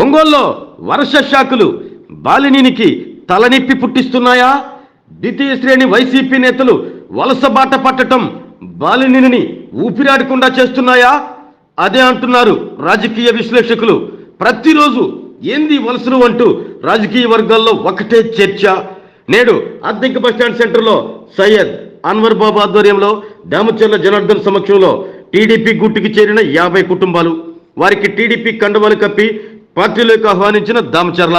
ఒంగోల్లో వర్ష శాఖలు బాలినీనికి తలనొప్పి పుట్టిస్తున్నాయా? ద్వితీయ శ్రేణి వైసీపీ నేతలు వలస బాట పట్టటం బాలినిని ఊపిరాడకుండా చేస్తున్నాయా? అదే అంటున్నారు రాజకీయ విశ్లేషకులు. ప్రతిరోజు ఏంది వలసలు అంటూ రాజకీయ వర్గాల్లో ఒకటే చర్చ. నేడు అద్దెంకి బస్టాండ్ సెంటర్లో సయ్యద్ అన్వర్ బాబు ఆధ్వర్యంలో దామచర్ల జనార్దన్ సమక్షంలో టీడీపీ గుట్టుకు చేరిన యాభై కుటుంబాలు. వారికి టీడీపీ కండవాలు కప్పి పార్టీలోకి ఆహ్వానించిన దామచర్ల.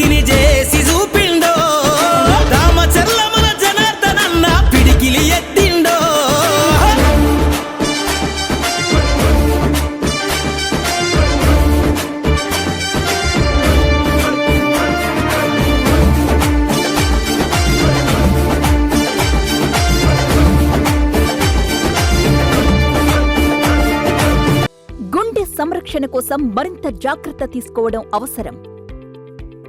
అభివృద్ధిని చేసి చూపిండో రామచర్ల మన జనార్దనన్న పిడికిలి ఎత్తిండో. గుండె సంరక్షణ కోసం మరింత జాగ్రత్త తీసుకోవడం అవసరం.